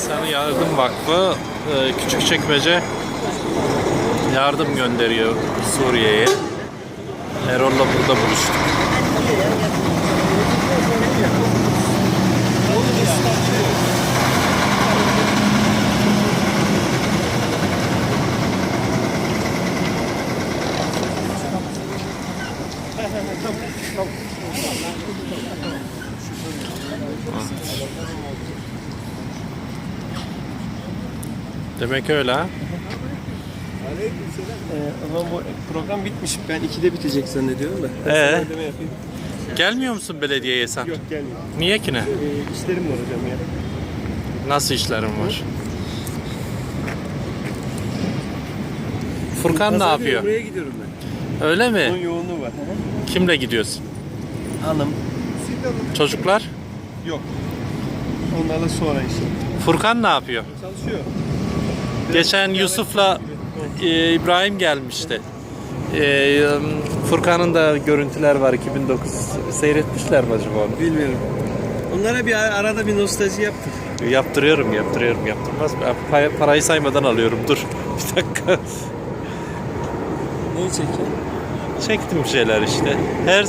İnsanı Yardım Vakfı e, Küçükçekmece yardım gönderiyor Suriye'ye. Erol'la burada buluştuk. Demek öyle ha. Ee, ama bu program bitmiş. Ben 2'de bitecek zannediyorum da. Ben Ee? sana ödeme yapayım. Gelmiyor musun belediyeye sen? Yok gelmiyor. Niye ki ne? Ee, işlerim var hocam ya. Nasıl işlerin var? Furkan ne Pazar günü yapıyor? Buraya gidiyorum ben. Öyle Onun mi? yoğunluğu var. Kimle gidiyorsun? Hanım. Çocuklar? Yok. Onlarla sonra işte. Furkan ne yapıyor? Çalışıyor. Geçen Yusuf'la e, İbrahim gelmişti. E, Furkan'ın da görüntüler var 2009. Seyretmişler mi acaba onu? Bilmiyorum. Onlara bir ar- arada bir nostalji yaptık. Yaptırıyorum, yaptırıyorum, yaptırmaz mı? Pa- Parayı saymadan alıyorum. Dur. Bir dakika. Ne çekiyor? Çektim bir şeyler işte. Her